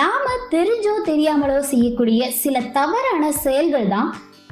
நாம தெரிஞ்சோ தெரியாமலோ செய்யக்கூடிய சில தவறான செயல்கள் தான்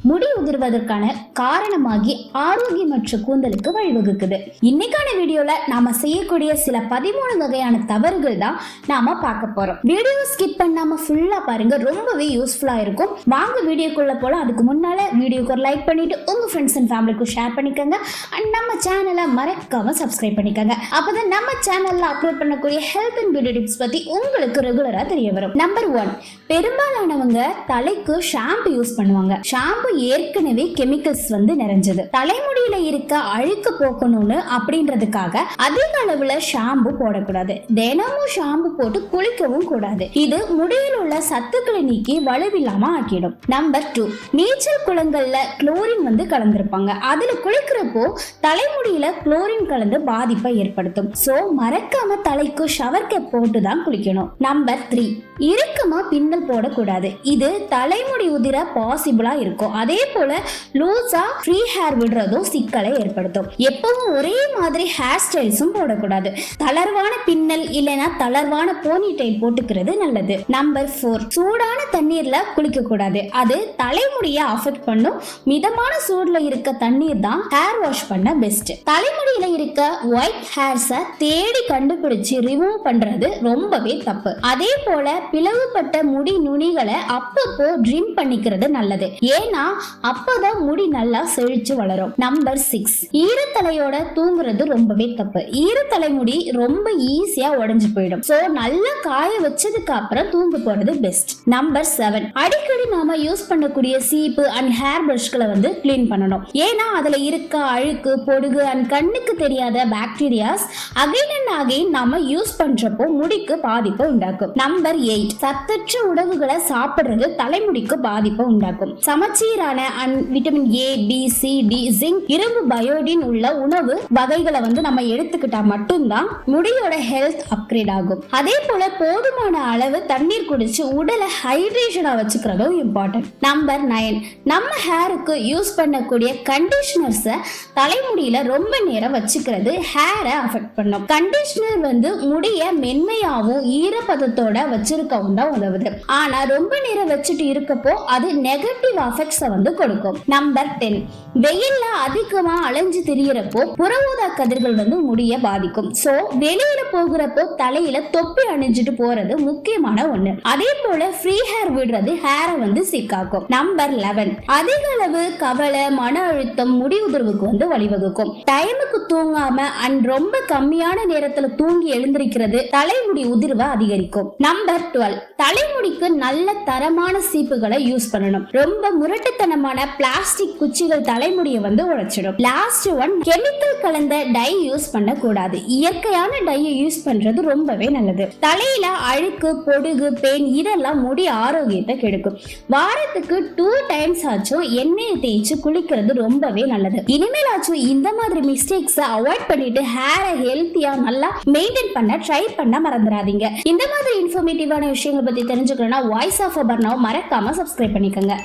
முடி உதிர்வதற்கான காரணமாகி ஆரோக்கியமற்ற கூந்தலுக்கு வழிவகுக்குது. இன்னைக்கான வீடியோல நாம செய்யக்கூடிய சில பதிமூணு வகையான தவறுகள் தான் நாம பார்க்க போறோம். வீடியோ ஸ்கிப் பண்ணாம ஃபுல்லா பாருங்க. ரொம்பவே யூஸ்ஃபுல்லா இருக்கும். வாங்க வீடியோக்குள்ள போலாம். அதுக்கு முன்னால வீடியோக்கு ஒரு லைக் பண்ணிட்டு உங்க ஃப்ரெண்ட்ஸ் அண்ட் ஃபேமிலிக்கும் ஷேர் பண்ணிக்கோங்க. அண்ட் நம்ம சேனலை மறக்காம சப்ஸ்கிரைப் பண்ணிக்கோங்க. அப்பதான் நம்ம சேனல்ல அப்லோட் பண்ணக்கூடிய ஹெல்த் அண்ட் பியூட்டி டிப்ஸ் பத்தி உங்களுக்கு ரெகுலரா தெரிய வரும். நம்பர் ஒன் பெரும்பாலானவங்க தலைக்கு ஷாம்பு யூஸ் பண்ணுவாங்க. ஷாம்பு ஏற்கனவே கெமிக்கல்ஸ் வந்து நிறைஞ்சது. தலைமுடியில இருக்க அழுக்கு போக்கணும்னு அப்படின்றதுக்காக அதிக அளவுல ஷாம்பு போடக்கூடாது. தினமும் ஷாம்பு போட்டு குளிக்கவும் கூடாது. இது முடியில் உள்ள சத்துக்களை நீக்கி வலுவில்லாம ஆக்கிடும். நம்பர் டூ நீச்சல் குளங்கள்ல குளோரின் வந்து கலந்திருப்பாங்க. அதுல குளிக்கிறப்போ தலைமுடியில குளோரின் கலந்து பாதிப்பை ஏற்படுத்தும். சோ மறக்காம தலைக்கு ஷவர் கேப் போட்டு தான் குளிக்கணும். நம்பர் த்ரீ இறுக்கமா பின்னல் போடக்கூடாது. இது தலைமுடி உதிர பாசிபிளா இருக்கும். அதே போல லூசா ஃப்ரீ ஹேர் விடுறதும் சிக்கலை ஏற்படுத்தும். எப்பவும் ஒரே மாதிரி ஹேர் ஸ்டைல்ஸும் போடக்கூடாது. தளர்வான பின்னல் இல்லைன்னா தளர்வான போனி டைல் போட்டுக்கிறது நல்லது. நம்பர் ஃபோர் சூடான தண்ணீர்ல குளிக்க கூடாது அது தலைமுடியை அஃபெக்ட் பண்ணும். மிதமான சூடுல இருக்க தண்ணீர் தான் ஹேர் வாஷ் பண்ண பெஸ்ட் தலைமுடியில இருக்க ஒயிட் ஹேர்ஸை தேடி கண்டுபிடிச்சு ரிமூவ் பண்றது ரொம்பவே தப்பு. அதே போல பிளவுபட்ட முடி நுனிகளை அப்பப்போ ட்ரிம் பண்ணிக்கிறது நல்லது. ஏன்னா அப்பதான் முடி நல்லா செழிச்சு வளரும். நம்பர் சிக்ஸ் ஈரத்தலையோட தூங்குறது ரொம்பவே தப்பு. ஈரத்தலை முடி ரொம்ப ஈஸியா உடஞ்சு போயிடும். சோ நல்லா காய வச்சதுக்கு அப்புறம் தூங்க போறது பெஸ்ட் நம்பர் செவன் அடிக்கடி நாம யூஸ் பண்ணக்கூடிய சீப்பு அண்ட் ஹேர் பிரஷ்களை வந்து க்ளீன் பண்ணணும். ஏன்னா அதுல இருக்க அழுக்கு பொடுகு அண்ட் கண்ணுக்கு தெரியாத பாக்டீரியாஸ் அகைன் அண்ட் அகைன் நாம யூஸ் பண்றப்போ முடிக்கு பாதிப்பு உண்டாக்கும். நம்பர் எயிட் சத்தற்ற உணவுகளை சாப்பிடுறது தலைமுடிக்கு பாதிப்பு உண்டாக்கும். சமச்சீரான சீரான vitamin A B C D zinc இரும்பு பயோடின் உள்ள உணவு வகைகளை வந்து நம்ம எடுத்துக்கிட்டா மட்டும்தான் முடியோட ஹெல்த் அப்கிரேட் ஆகும். அதே போல போதுமான அளவு தண்ணீர் குடிச்சு உடலை ஹைட்ரேஷனா வச்சுக்கிறதும் இம்பார்ட்டன்ட் நம்பர் நைன் நம்ம ஹேருக்கு யூஸ் பண்ணக்கூடிய கண்டிஷனர்ஸை தலைமுடியில ரொம்ப நேரம் வச்சுக்கிறது ஹேரை அஃபெக்ட் பண்ணும். கண்டிஷனர் வந்து முடிய மென்மையாவும் ஈரப்பதத்தோட வச்சிருக்கவும் தான் உதவுது. ஆனா ரொம்ப நேரம் வச்சுட்டு இருக்கப்போ அது நெகட்டிவ் அஃபெக்ட்ஸை வந்து கொடுக்கும். நம்பர் டென் வெயில்ல அதிகமா அலைஞ்சு திரியறப்போ புற ஊதா கதிர்கள் வந்து முடிய பாதிக்கும். சோ வெளியில போகிறப்போ தலையில தொப்பி அணிஞ்சிட்டு போறது முக்கியமான ஒண்ணு. அதே போல ஃப்ரீ ஹேர் விடுறது ஹேரை வந்து சிக்காக்கும். நம்பர் லெவன் அதிக அளவு கவலை மன அழுத்தம் முடி உதிர்வுக்கு வந்து வழிவகுக்கும். டைமுக்கு தூங்காம அண்ட் ரொம்ப கம்மியான நேரத்துல தூங்கி எழுந்திருக்கிறது தலைமுடி உதிர்வை அதிகரிக்கும். நம்பர் டுவெல் தலைமுடிக்கு நல்ல தரமான சீப்புகளை யூஸ் பண்ணணும். ரொம்ப முரட்டு முரட்டுத்தனமான பிளாஸ்டிக் குச்சிகள் தலைமுடியை வந்து உடைச்சிடும். லாஸ்ட் ஒன் கெமிக்கல் கலந்த டை யூஸ் பண்ண கூடாது இயற்கையான டையை யூஸ் பண்றது ரொம்பவே நல்லது. தலையில அழுக்கு பொடுகு பெயின் இதெல்லாம் முடி ஆரோக்கியத்தை கெடுக்கும். வாரத்துக்கு டூ டைம்ஸ் ஆச்சும் எண்ணெயை தேய்ச்சி குளிக்கிறது ரொம்பவே நல்லது. இனிமேலாச்சும் இந்த மாதிரி மிஸ்டேக்ஸை அவாய்ட் பண்ணிட்டு ஹேரை ஹெல்த்தியா நல்லா மெயின்டைன் பண்ண ட்ரை பண்ண மறந்துடாதீங்க இந்த மாதிரி இன்ஃபர்மேட்டிவான விஷயங்களை பத்தி தெரிஞ்சுக்கணும்னா வாய்ஸ் ஆஃப் அபர்னாவை மறக்காம சப்ஸ்கிரைப் பண்ணிக்கோங்க.